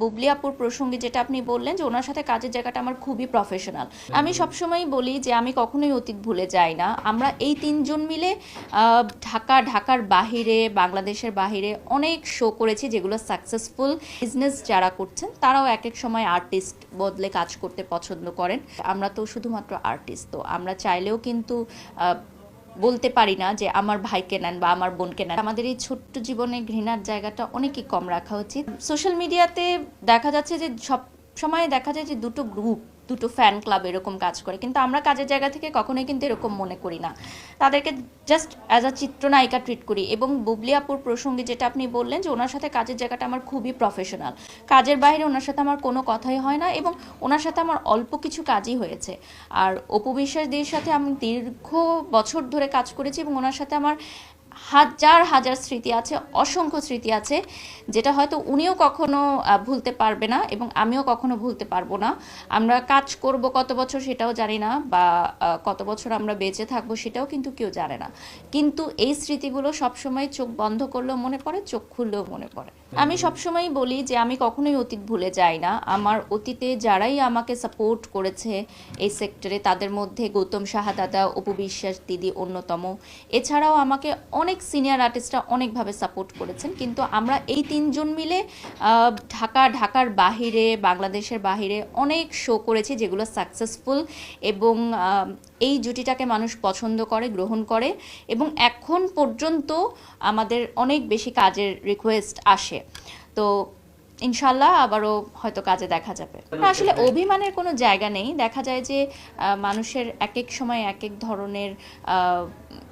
বুবলি আপুর প্রসঙ্গে যেটা আপনি বললেন যে ওনার সাথে কাজের জায়গাটা আমার খুবই প্রফেশনাল আমি সবসময় বলি যে আমি কখনোই অতীত ভুলে যাই না। আমরা এই তিনজন মিলে ঢাকা ঢাকার বাহিরে বাংলাদেশের বাহিরে অনেক শো করেছি যেগুলো সাকসেসফুল বিজনেস যারা করছেন তারাও এক এক সময় আর্টিস্ট বদলে কাজ করতে পছন্দ করেন। আমরা তো শুধুমাত্র আর্টিস্ট তো আমরা চাইলেও কিন্তু বলতে পারি না যে আমার ভাইকে নেন বা আমার বোনকে নেন। আমাদের এই ছোট্ট জীবনে ঘৃণার জায়গাটা অনেকই কম রাখা উচিত। সোশ্যাল মিডিয়াতে দেখা যাচ্ছে যে সব সময় দেখা যায় যে দুটো গ্রুপ দুটো ফ্যান ক্লাব এরকম কাজ করে। কিন্তু আমরা কাজের জায়গা থেকে কখনোই কিন্তু এরকম মনে করি না। তাদেরকে জাস্ট অ্যাজ আ চিত্রনায়িকা ট্রিট করি এবং বুবলি আপুর প্রসঙ্গে যেটা আপনি বললেন যে ওনার সাথে কাজের জায়গাটা আমার খুবই প্রফেশনাল কাজের বাইরে ওনার সাথে আমার কোনো কথাই হয় না এবং ওনার সাথে আমার অল্প কিছু কাজই হয়েছে। আর অপু বিশ্বাসদের সাথে আমি দীর্ঘ বছর ধরে কাজ করেছি এবং ওনার সাথে আমার হাজার হাজার স্মৃতি আছে অসংখ্য স্মৃতি আছে যেটা হয়তো উনিও কখনো ভুলতে পারবে না এবং আমিও কখনো ভুলতে পারব না। আমরা কাজ করব কত বছর সেটাও জানি না বা কত বছর আমরা বেঁচে থাকব সেটাও কিন্তু কেউ জানে না। কিন্তু এই স্মৃতিগুলো সবসময় চোখ বন্ধ করলেও মনে পড়ে চোখ খুললেও মনে পড়ে। আমি সবসময় বলি যে আমি কখনোই অতীত ভুলে যাই না। আমার অতীতে যারাই আমাকে সাপোর্ট করেছে এই সেক্টরে তাদের মধ্যে গৌতম সাহা দাদা অপু বিশ্বাস দিদি অন্যতম। এছাড়াও আমাকে অনেক সিনিয়র আর্টিস্টরা অনেকভাবে সাপোর্ট করেছেন, কিন্তু আমরা এই তিনজন মিলে ঢাকা, ঢাকার বাহিরে, বাংলাদেশের বাহিরে অনেক শো করেছি যেগুলো সাকসেসফুল এবং এই জুটিটাকে মানুষ পছন্দ করে, গ্রহণ করে এবং এখন পর্যন্ত আমাদের অনেক বেশি কাজের রিকোয়েস্ট আসে। তো ইনশাল্লাহ আবারও হয়তো কাজে দেখা যাবে। আসলে অভিমানের কোনো জায়গা নেই। দেখা যায় যে মানুষের এক এক সময় এক এক ধরনের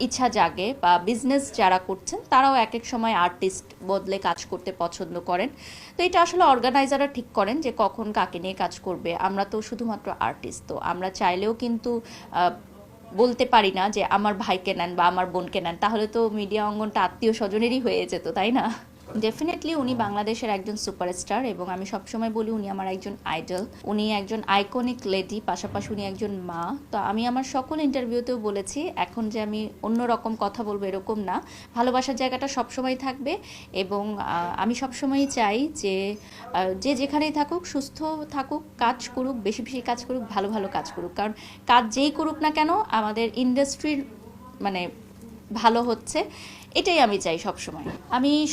ইচ্ছা জাগে বা বিজনেস যারা করছেন তারাও এক এক সময় আর্টিস্ট বদলে কাজ করতে পছন্দ করেন। তো এটা আসলে অর্গানাইজাররা ঠিক করেন যে কখন কাকে নিয়ে কাজ করবে। আমরা তো শুধুমাত্র আর্টিস্ট তো আমরা চাইলেও কিন্তু বলতে পারি না যে আমার ভাইকে নেন বা আমার বোনকে নেন। তাহলে তো মিডিয়া অঙ্গনটা আত্মীয় স্বজনেরই হয়ে যেত তাই না? ডেফিনেটলি উনি বাংলাদেশের একজন সুপারস্টার এবং আমি সবসময় বলি উনি আমার একজন আইডল উনি একজন আইকনিক লেডি পাশাপাশি উনি একজন মা। তো আমি আমার সকল ইন্টারভিউতেও বলেছি, এখন যে আমি অন্য রকম কথা বলব এরকম না। ভালোবাসার জায়গাটা সবসময় থাকবে এবং আমি সবসময় চাই যে যে যেখানেই থাকুক, সুস্থ থাকুক, কাজ করুক, বেশি বেশি কাজ করুক, ভালো ভালো কাজ করুক। কারণ কাজ যেই করুক না কেন, আমাদের ইন্ডাস্ট্রির মানে ভালো হচ্ছে। এটাই আমি চাই সবসময়। আমি